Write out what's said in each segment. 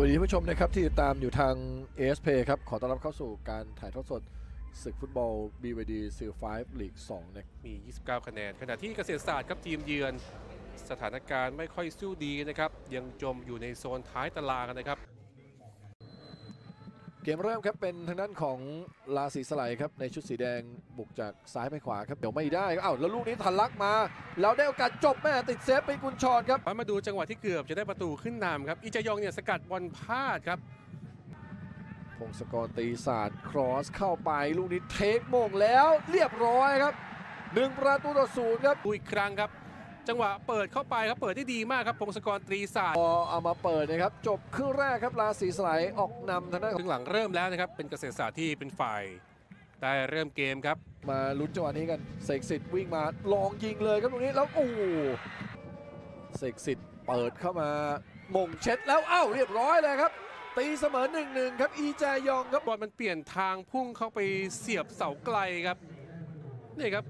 วัสดีท่านผู้ชมนะครับที่ติดตามอยู่ทาง ASP ครับ ขอต้อนรับเข้าสู่การถ่ายทอดสดศึกฟุตบอล BVD s e a l 5 League 2นะมี 29 คะแนน ขณะที่เกษตรศาสตร์ครับทีมเยือนสถานการณ์ไม่ค่อยสู้ดีนะครับ ยังจมอยู่ในโซนท้ายตารางนะครับ กมเริ่มครับเป็นทางด้านของลาสีสไลครับในชุดสีแดงบุกจากซ้ายไปขวาครับเดี๋ยวไม่ได้อ้าวแล้วลูกนี้ทันลักมา แล้วได้โอกาสจบแม่ติดเซฟเป็นกุญชรครับมาดูจังหวะที่เกือบจะได้ประตูขึ้นนำครับอิจยองเนี่ยสกัดบอลพลาดครับพงศกรตีศาสตร์ครอสเข้าไปลูกนี้เทคโมงแล้วเรียบร้อยครับหนึ่งประตูต่อศูนย์ครับดูอีกครั้งครับ จังหวะเปิดเข้าไปครับเปิดได้ดีมากครับพงศกรตรีศาสตร์พอเอามาเปิดนะครับจบครึ่งแรกครับลาสีสไลออกนำทางด้านครึ่งหลังเริ่มแล้วนะครับเป็นเกษตรศาสตร์ที่เป็นฝ่ายได้เริ่มเกมครับ มาลุ้นจังหวะนี้กันเสกสิทธิ์วิ่งมาลองยิงเลยครับตรงนี้แล้วโอ้โหเสกสิทธิ์เปิดเข้ามามงเช็ดแล้วอ้าวเรียบร้อยเลยครับ ตีเสมอหนึ่งหนึ่งครับอีแจยองครับบอลมันเปลี่ยนทางพุ่งเข้าไปเสียบเสาไกลครับนี่ครับ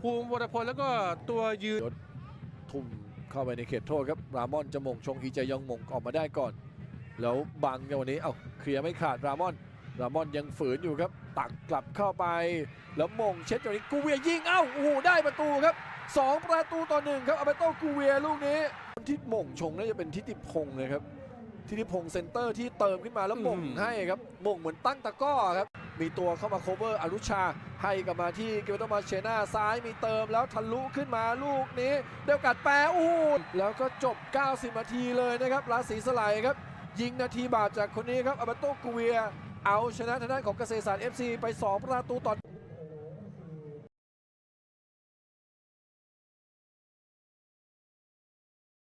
ภูมิวรพลแล้วก็ตัวยืน ทุ่มเข้าไปในเขตโทษครับรามอนจะมงชงอีแจยองมงออกมาได้ก่อน แล้วบังจังหวะนี้เอ้าเคลียร์ไม่ขาดรามอน รามอนยังฝืนอยู่ครับตักกลับเข้าไป แล้วมงเช็ดจังนี้กูเวียยิงเอ้าโอ้โหได้ประตูครับสองประตูต่อหนึ่งครับอาเบโต้กูเวียลูกนี้ที่มงชงน่าจะเป็นทิติพงศ์เลยครับทิติพงศ์เซนเตอร์ที่เติมขึ้นมาแล้วมงให้ครับมงเหมือนตั้งตะก้อครับ มีตัวเข้ามาโคเวอร์อนุชา ให้กลับมาที่เกเบโตมาเชน่าซ้ายมีเติมแล้วทะลุขึ้นมาลูกนี้ เดียวกัดแปรอู้แล้วก็จบ 90 นาทีเลยนะครับราศีสไลครับ ยิงนาทีบาปจากคนนี้ครับอาเบโตกูเวีย เอาชนะทางด้านของเกษตรศาสตร์ FC ไป 2 ประตูต่อ